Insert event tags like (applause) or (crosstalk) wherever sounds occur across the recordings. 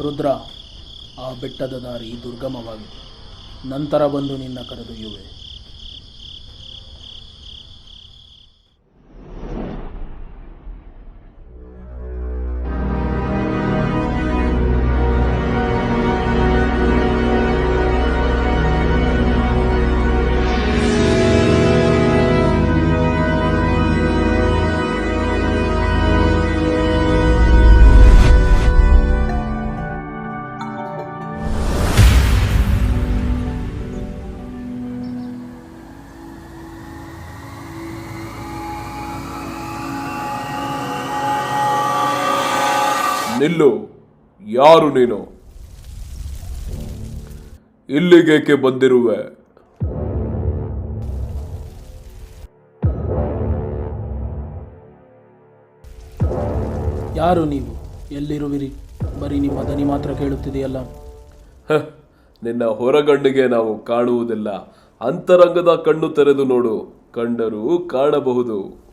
ರುದ್ರ ಆ ಬೆಟ್ಟದ ದಾರಿ ದುರ್ಗಮವಾಗಿದೆ. ನಂತರ ಬಂದು ನಿನ್ನ ಕರೆದೊಯ್ಯುವೆ. ನಿಲ್ಲು. ಯಾರು ನೀನು? ಇಲ್ಲಿಗೇಕೆ ಬಂದಿರುವೆ? ಯಾರು ನೀವು? ಎಲ್ಲಿರುವಿರಿ? ಬರೀ ನಿಮ್ಮ ದನಿ ಮಾತ್ರ ಕೇಳುತ್ತಿದೆಯಲ್ಲ? ಹ, ನಿನ್ನ ಹೊರಗಣ್ಣಿಗೆ ನಾವು ಕಾಣುವುದಿಲ್ಲ. ಅಂತರಂಗದ ಕಣ್ಣು ತೆರೆದು ನೋಡು. ಕಂಡರೂ ಕಾಣಬಹುದು.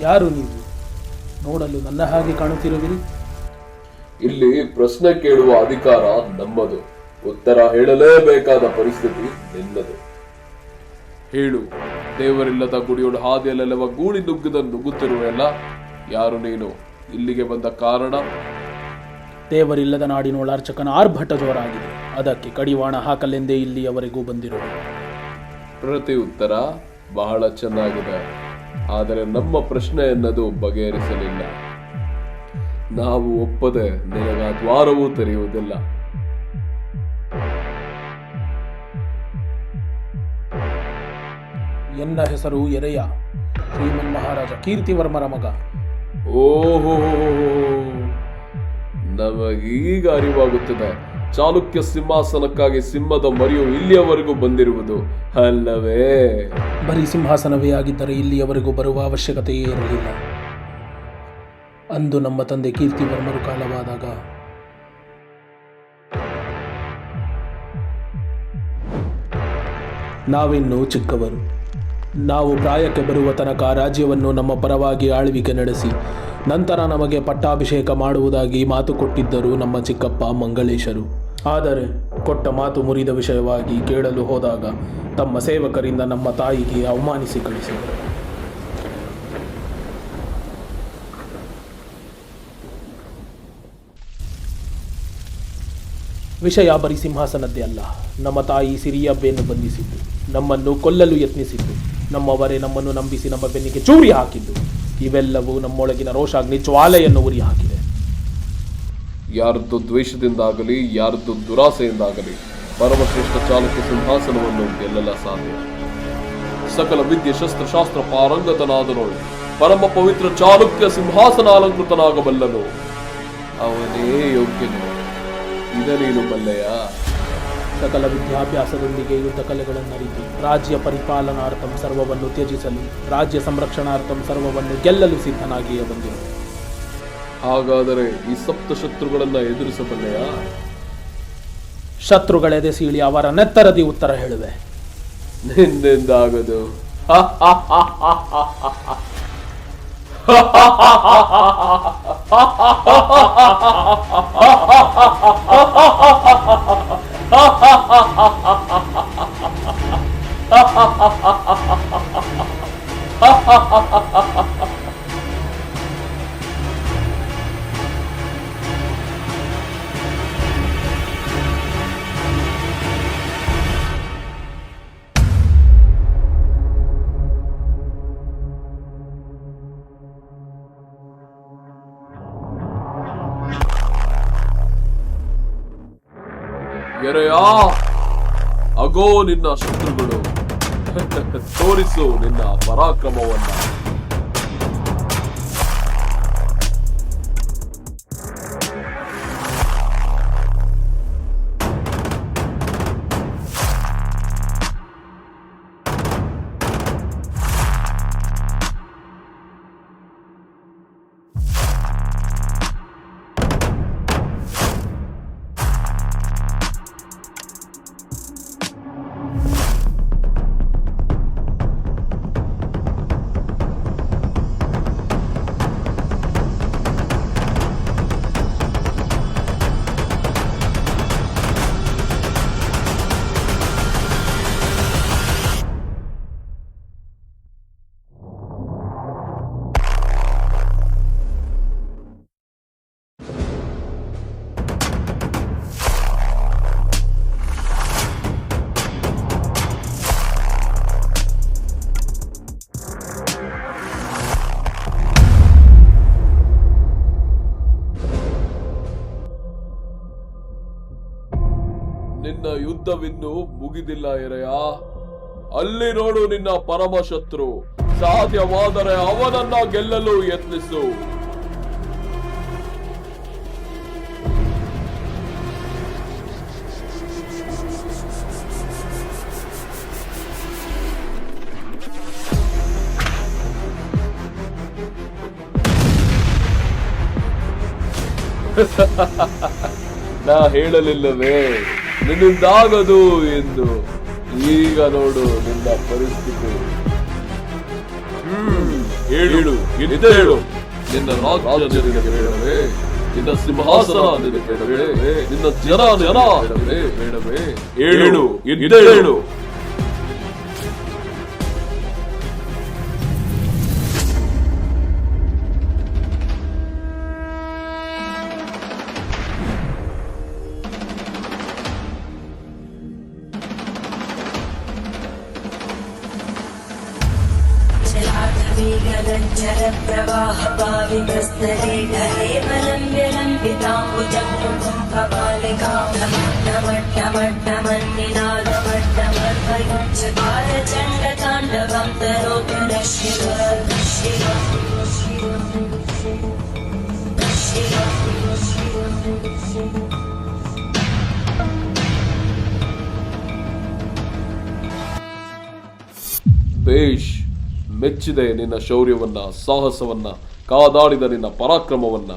ಯಾರು ನೀವು? ನೋಡಲು ನನ್ನ ಹಾಗೆ ಕಾಣುತ್ತಿರುವಿರಿ? ಇಲ್ಲಿ ಪ್ರಶ್ನೆ ಕೇಳುವ ಅಧಿಕಾರ ನಮ್ಮದು. ಉತ್ತರ ಹೇಳಲೇಬೇಕಾದ ಪರಿಸ್ಥಿತಿ ನಿನ್ನದು. ಹೇಳು ದೇವರಿಲ್ಲದ ಗುಡಿಯೋಡು ಹಾದಿಯಲ್ಲೆಲ್ಲವ ಗೂಳಿ ನುಗ್ಗಿದ ನುಗ್ಗುತ್ತಿರುವೆಯಲ್ಲ ಯಾರು ನೀನು? ಇಲ್ಲಿಗೆ ಬಂದ ಕಾರಣ? ದೇವರಿಲ್ಲದ ನಾಡಿನೋಳ ಅರ್ಚಕನ ಆರ್ಭಟ ಜೋರಾಗಿದೆ. ಅದಕ್ಕೆ ಕಡಿವಾಣ ಹಾಕಲೆಂದೇ ಇಲ್ಲಿಯವರೆಗೂ ಬಂದಿರುವ ಪ್ರತಿ ಉತ್ತರ ಬಹಳ ಚೆನ್ನಾಗಿದೆ. ಆದರೆ ನಮ್ಮ ಪ್ರಶ್ನೆ ಎನ್ನದು ಬಗೆಹರಿಸಲಿಲ್ಲ. ನಾವು ಒಪ್ಪದೆ ನಿನಗ ದ್ವಾರವೂ ತೆರೆಯುವುದಿಲ್ಲ. ಎನ್ನ ಹೆಸರು ಎರೆಯ? ಶ್ರೀಮನ್ ಮಹಾರಾಜ ಕೀರ್ತಿವರ್ಮರ ಮಗ. ಓಹೋ ನಮಗೀಗ ಅರಿವಾಗುತ್ತದೆ. ಚಾಲುಕ್ಯ ಸಿಂಹಾಸನಕ್ಕಾಗಿ ಸಿಂಹದ ಮರಿಯು ಇಲ್ಲಿಯವರೆಗೂ ಬಂದಿರುವುದು. ಅಲ್ಲವೇ? ಬರೀ ಸಿಂಹಾಸನವೇ ಆಗಿದ್ದರೆ ಇಲ್ಲಿಯವರೆಗೂ ಬರುವ ಅವಶ್ಯಕತೆಯೇ ಇರಲಿಲ್ಲ. ಅಂದು ನಮ್ಮ ತಂದೆ ಕೀರ್ತಿವರ್ಮರು ಕಾಲವಾದಾಗ ನಾವಿನ್ನು ಚಿಕ್ಕವರು. ನಾವು ಪ್ರಾಯಕ್ಕೆ ಬರುವ ತನಕ ರಾಜ್ಯವನ್ನು ನಮ್ಮ ಪರವಾಗಿ ಆಳ್ವಿಕೆ ನಡೆಸಿ, ನಂತರ ನಮಗೆ ಪಟ್ಟಾಭಿಷೇಕ ಮಾಡುವುದಾಗಿ ಮಾತು ಕೊಟ್ಟಿದ್ದರು ನಮ್ಮ ಚಿಕ್ಕಪ್ಪ ಮಂಗಳೇಶರು. ಆದರೆ ಕೊಟ್ಟ ಮಾತು ಮುರಿದ ವಿಷಯವಾಗಿ ಕೇಳಲು ಹೋದಾಗ ತಮ್ಮ ಸೇವಕರಿಂದ ನಮ್ಮ ತಾಯಿಗೆ ಅವಮಾನಿಸಿ ಕಳಿಸಿದರು. ವಿಷಯ ಬರೀ ಸಿಂಹಾಸನದ್ದೇ ಅಲ್ಲ, ನಮ್ಮ ತಾಯಿ ಸಿರಿಯಬ್ಬೆಯನ್ನು ಬಂಧಿಸಿದ್ದು, ನಮ್ಮನ್ನು ಕೊಲ್ಲಲು ಯತ್ನಿಸಿದ್ದು, ನಮ್ಮವರೇ ನಮ್ಮನ್ನು ನಂಬಿಸಿ ನಮ್ಮ ಬೆನ್ನಿಗೆ ಚೂರಿ ಹಾಕಿದ್ದು, ಇವೆಲ್ಲವೂ ನಮ್ಮೊಳಗಿನ ರೋಷಾಗ್ನಿ ಜ್ವಾಲೆಯನ್ನು ಉರಿ ಹಾಕಿದೆ ಯಾರದ್ದು ದ್ವೇಷದಿಂದಾಗಲಿ, ಯಾರದ್ದು ದುರಾಸೆಯಿಂದಾಗಲಿ ಪರಮಶ್ರೇಷ್ಠ ಚಾಲುಕ್ಯ ಸಿಂಹಾಸನವನ್ನು ಗೆಲ್ಲಲ ಸಾಧ್ಯ. ಸಕಲ ವಿದ್ಯೆ ಶಸ್ತ್ರಶಾಸ್ತ್ರ ಪಾರಂಗತನಾದನು, ಪರಮ ಪವಿತ್ರ ಚಾಲುಕ್ಯ ಸಿಂಹಾಸನ ಅಲಂಕೃತನಾಗಬಲ್ಲನು. ಅವನೇ ಯೋಗ್ಯನು. ಇದ ನೀನು ಬಲ್ಲೆಯ ಸಕಲ ವಿದ್ಯಾಭ್ಯಾಸದೊಂದಿಗೆ ಯುದ್ಧ ಕಲೆಗಳನ್ನರಿತು, ರಾಜ್ಯ ಪರಿಪಾಲನಾರ್ಥಂ ಸರ್ವವನ್ನು ತ್ಯಜಿಸಲು, ರಾಜ್ಯ ಸಂರಕ್ಷಣಾರ್ಥಂ ಸರ್ವವನ್ನು ಗೆಲ್ಲಲು ಸಿದ್ಧನಾಗಿಯೇ ಬಂದಿರು. ಹಾಗಾದರೆ ಈ ಸಪ್ತ ಶತ್ರುಗಳನ್ನ ಎದುರಿಸಬಲ್ಲೆಯ? ಶತ್ರುಗಳೆದೆ ಸೀಳಿ ಅವರ ನೆತ್ತರದಿ ಉತ್ತರ ಹೇಳುವೆ ನಿನ್ನಿಂದಾಗದು (laughs) ಎರೆಯಾ ಅಗೋ ನಿನ್ನ ಶತ್ರುಗಳು. (laughs) ತೋರಿಸು ನಿನ್ನ ಪರಾಕ್ರಮವನ್ನ. ನಿನ್ನ ಯುದ್ಧವಿನ್ನೂ ಮುಗಿದಿಲ್ಲ ಎರೆಯ. ಅಲ್ಲಿ ನೋಡು ನಿನ್ನ ಪರಮ ಶತ್ರು ಸಾಧ್ಯವಾದರೆ ಅವನನ್ನ ಗೆಲ್ಲಲು ಯತ್ನಿಸು. (laughs) ನಾ ಹೇಳಲಿಲ್ಲವೇ. ನಿನ್ನಿಂದಾಗದು ಎಂದು ಈಗ ನೋಡು ನಿನ್ನ ಪರಿಸ್ಥಿತಿ. ಹ್ಮ್ ಹೇಳು ಇದ್ದ ಹೇಳು. ನಿನ್ನ ನಿನಗೆ ಬೇಡವೇ ನಿನ್ನ ಸಿಂಹಾಸನ ನಿನ್ನ ಜನ ಜನ ಬೇಡವೇ ಬೇಡವೇ ಹೇಳು ಇದ್ದ ಹೇಳು जलाधवीगलज्जलप्रवाहपावितस्तरे ढले कपालिकामट्टमट्टमट्टमन्निनादमट्टमर्भयुञ्चकारचण्डताण्डवं तरोतु न शिव ಬೇಷ್ ಮೆಚ್ಚಿದೆ ನಿನ್ನ ಶೌರ್ಯವನ್ನ ಸಾಹಸವನ್ನ ಕಾದಾಡಿದ ನಿನ್ನ ಪರಾಕ್ರಮವನ್ನ.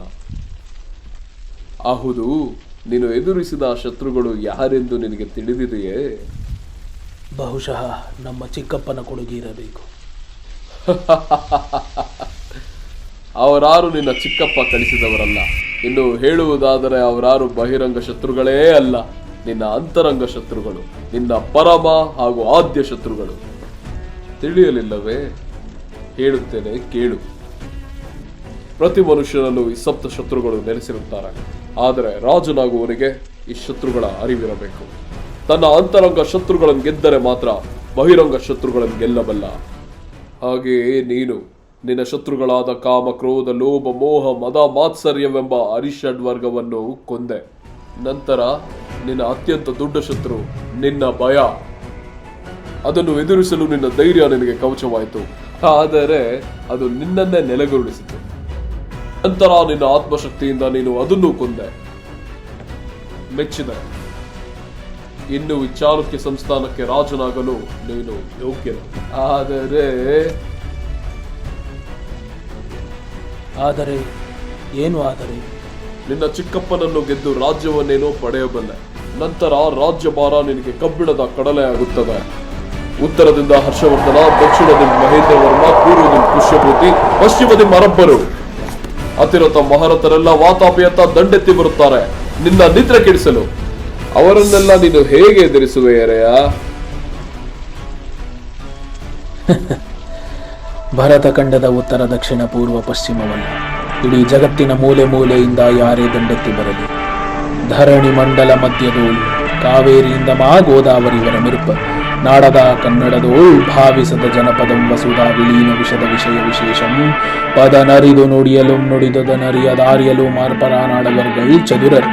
ಆಹುದು ನೀನು ಎದುರಿಸಿದ ಶತ್ರುಗಳು ಯಾರೆಂದು ನಿನಗೆ ತಿಳಿದಿದೆಯೇ? ಬಹುಶಃ ನಮ್ಮ ಚಿಕ್ಕಪ್ಪನ ಕೊಡುಗೆ ಇರಬೇಕು. (laughs) ಅವರಾರು ನಿನ್ನ ಚಿಕ್ಕಪ್ಪ ಕಳಿಸಿದವರಲ್ಲ. ಇನ್ನು ಹೇಳುವುದಾದರೆ ಅವರಾರು ಬಹಿರಂಗ ಶತ್ರುಗಳೇ ಅಲ್ಲ. ನಿನ್ನ ಅಂತರಂಗ ಶತ್ರುಗಳು ನಿನ್ನ ಪರಮ ಹಾಗೂ ಆದ್ಯ ಶತ್ರುಗಳು. ತಿಳಿಯಲಿಲ್ಲವೇ? ಹೇಳುತ್ತೇನೆ, ಕೇಳು. ಪ್ರತಿ ಮನುಷ್ಯನಲ್ಲೂ ಈ ಸಪ್ತ ಶತ್ರುಗಳು ನೆಲೆಸಿರುತ್ತಾರೆ. ಆದರೆ ರಾಜನಾಗುವವನಿಗೆ ಈ ಶತ್ರುಗಳ ಅರಿವಿರಬೇಕು. ತನ್ನ ಅಂತರಂಗ ಶತ್ರುಗಳನ್ನು ಗೆದ್ದರೆ ಮಾತ್ರ ಬಹಿರಂಗ ಶತ್ರುಗಳನ್ನು ಗೆಲ್ಲಬಲ್ಲ. ಹಾಗೆಯೇ ನೀನು ನಿನ್ನ ಶತ್ರುಗಳಾದ ಕಾಮ, ಕ್ರೋಧ, ಲೋಭ, ಮೋಹ, ಮದ, ಮಾತ್ಸರ್ಯವೆಂಬ ಅರಿಷಡ್ ವರ್ಗವನ್ನು ಕೊಂದೆ. ನಂತರ ನಿನ್ನ ಅತ್ಯಂತ ದೊಡ್ಡ ಶತ್ರು ನಿನ್ನ ಭಯ. ಅದನ್ನು ಎದುರಿಸಲು ನಿನ್ನ ಧೈರ್ಯ ನಿನಗೆ ಕವಚವಾಯಿತು. ಆದರೆ ಅದು ನಿನ್ನನ್ನೇ ನೆಲೆಗುರುಳಿಸಿತು ನಂತರ ನಿನ್ನ ಆತ್ಮಶಕ್ತಿಯಿಂದ ನೀನು ಅದನ್ನು ಕೊಂದೆ. ಮೆಚ್ಚಿದ. ಇನ್ನು ವಿಚಾರಕ್ಕೆ ಚಾಲುಕ್ಯ ಸಂಸ್ಥಾನಕ್ಕೆ ರಾಜನಾಗಲು ನೀನು ಯೋಗ್ಯ ಆದರೆ ಆದರೆ ಏನು ಆದರೆ? ನಿನ್ನ ಚಿಕ್ಕಪ್ಪನನ್ನು ಗೆದ್ದು ರಾಜ್ಯವನ್ನೇನೋ ಪಡೆಯಬಲ್ಲೆ. ನಂತರ ರಾಜ್ಯಭಾರ ನಿನಗೆ ಕಬ್ಬಿಣದ ಕಡಲೆ ಆಗುತ್ತದೆ ಉತ್ತರದಿಂದ ಹರ್ಷವರ್ಧನ, ದಕ್ಷಿಣದಿಂದ ಮಹೇಂದ್ರ ವರ್ಮ ಪೂರ್ವದಿಂದ ಪುಷ್ಯಭೂತಿ ಪಶ್ಚಿಮದಿಂದ ಮರಬ್ಬರು. ಅತಿರತ ಮಹಾರಥರೆಲ್ಲ ವಾತಾಪಿಯತ್ತ ದಂಡೆತ್ತಿ ಬರುತ್ತಾರೆ. ನಿನ್ನ ನಿದ್ರೆ ಕೆಡಿಸಲು. ಅವರನ್ನೆಲ್ಲ ನೀನು ಹೇಗೆ ಎದುರಿಸುವೆ (laughs) ಭರತ ಖಂಡದ ಉತ್ತರ, ದಕ್ಷಿಣ, ಪೂರ್ವ, ಪಶ್ಚಿಮವನ್ನು. ಇಡೀ ಜಗತ್ತಿನ ಮೂಲೆ ಮೂಲೆಯಿಂದ ಯಾರೇ ದಂಡೆತ್ತಿ ಬರಲಿ. ಧರಣಿ ಮಂಡಲ ಮಧ್ಯದೋಳು ಕಾವೇರಿಯಿಂದ ಮಾ ಗೋದಾವರಿವರ ಮಿರುಪ ನಾಡದ ಕನ್ನಡದೋಳ್ ಭಾವಿಸದ ಜನಪದಂ ವಸುಧಾ ವಿಲೀನ ವಿಷದ ವಿಷಯ ವಿಶೇಷಂ. ಪದ ನರಿದು ನುಡಿಯಲು, ನುಡಿದದ ನರಿಯ ದಾರಿಯಲು ಮಾರ್ಪರ ನಾಡವರ್ಗಳ್ ಚದುರರ್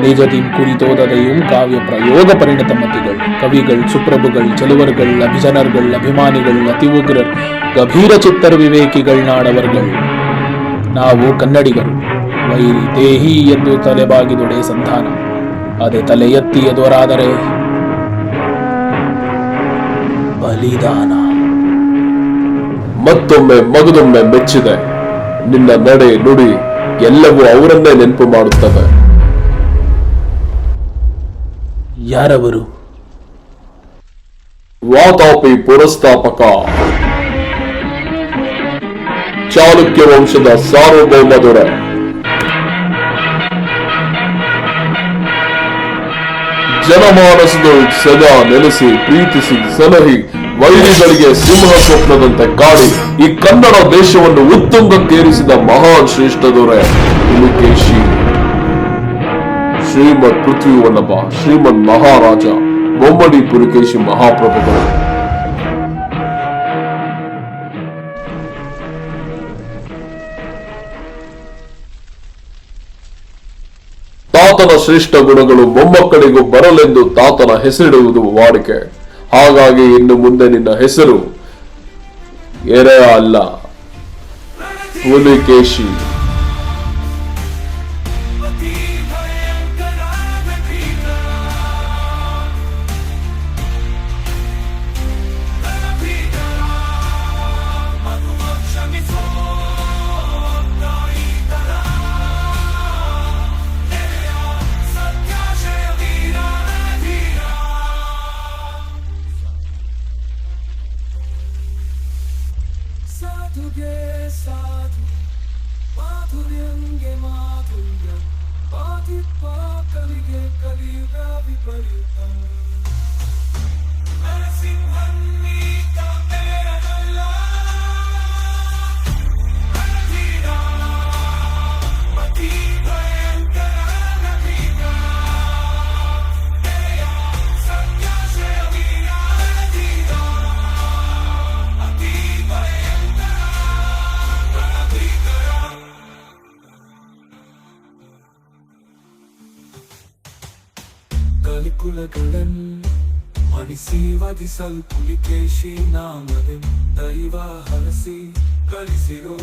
நிஜத்தின் ಕಾವ್ಯ ಪ್ರಯೋಗ ಪರಿಣತ ಮತಿಗಳು. ಕವಿಗಳು, ಸುಪ್ರಭುಗಳು ಚಲುವರ್ಗಳು ಅಭಿಜನರ್ಗಳು, ಅಭಿಮಾನಿಗಳು, ಅತಿ ಉಗ್ರರು, ಗಭೀರ ಚಿತ್ತರ ವಿವೇಕಿಗಳು ನಾಡವರ್ಗಳು. ನಾವು ಕನ್ನಡಿಗರು. ವೈರಿ ದೇಹಿ ಎಂದು ತಲೆಬಾಗಿದೊಡೆ ಸಂಧಾನ. ಅದೇ ತಲೆ ಎತ್ತಿ ಎದುರಾದರೆ ಬಲಿದಾನ. ಮತ್ತೊಮ್ಮೆ ಮಗದೊಮ್ಮೆ ಮೆಚ್ಚಿದೆ. ನಿನ್ನ ನಡೆ ನುಡಿ ಎಲ್ಲವೂ ಅವರನ್ನೇ ನೆನಪು ಮಾಡುತ್ತವೆ. ಯಾರವರು? ವಾತಾಪಿ ಪುರಸ್ಥಾಪಕ. ಚಾಲುಕ್ಯ ವಂಶದ ಸಾರ್ವಭೌಮ ದೊರೆ. ಜನಮಾನಸದ ಸದಾ ನೆಲೆಸಿ ಪ್ರೀತಿಸಿ ಸಲಹಿ ವೈರಿಗಳಿಗೆ ಸಿಂಹ ಸ್ವಪ್ನದಂತೆ ಕಾಡಿ ಈ ಕನ್ನಡ ದೇಶವನ್ನು ಉತ್ತುಂಗಕ್ಕೇರಿಸಿದ ಮಹಾನ್ ಶ್ರೇಷ್ಠ ದೊರೆ ಪುಲಿಕೇಶಿ. ಶ್ರೀಮದ್ ಪೃಥ್ವಿ ವಲ್ಲಭ ಶ್ರೀಮದ್ ಮಹಾರಾಜ ಬೊಮ್ಮಡಿ ಪುಲಿಕೇಶಿ ಮಹಾಪ್ರಭುಗಳು. ತಾತನ ಶ್ರೇಷ್ಠ ಗುಣಗಳು ಮೊಮ್ಮಕ್ಕಳಿಗೂ ಬರಲೆಂದು ತಾತನ ಹೆಸರಿಡುವುದು ವಾಡಿಕೆ. ಹಾಗಾಗಿ ಇನ್ನು ಮುಂದೆ ನಿನ್ನ ಹೆಸರು ಎರೆಯ ಅಲ್ಲ. ಹುಲಿಕೇಶಿ ಮಣಿಸಿ ವಧಿಸಲ್ ಪುಲಿಕೇಶಿ ನಾಮದೆ ದೈವ ಹರಸಿ ಕಳಿಸಿರೋ.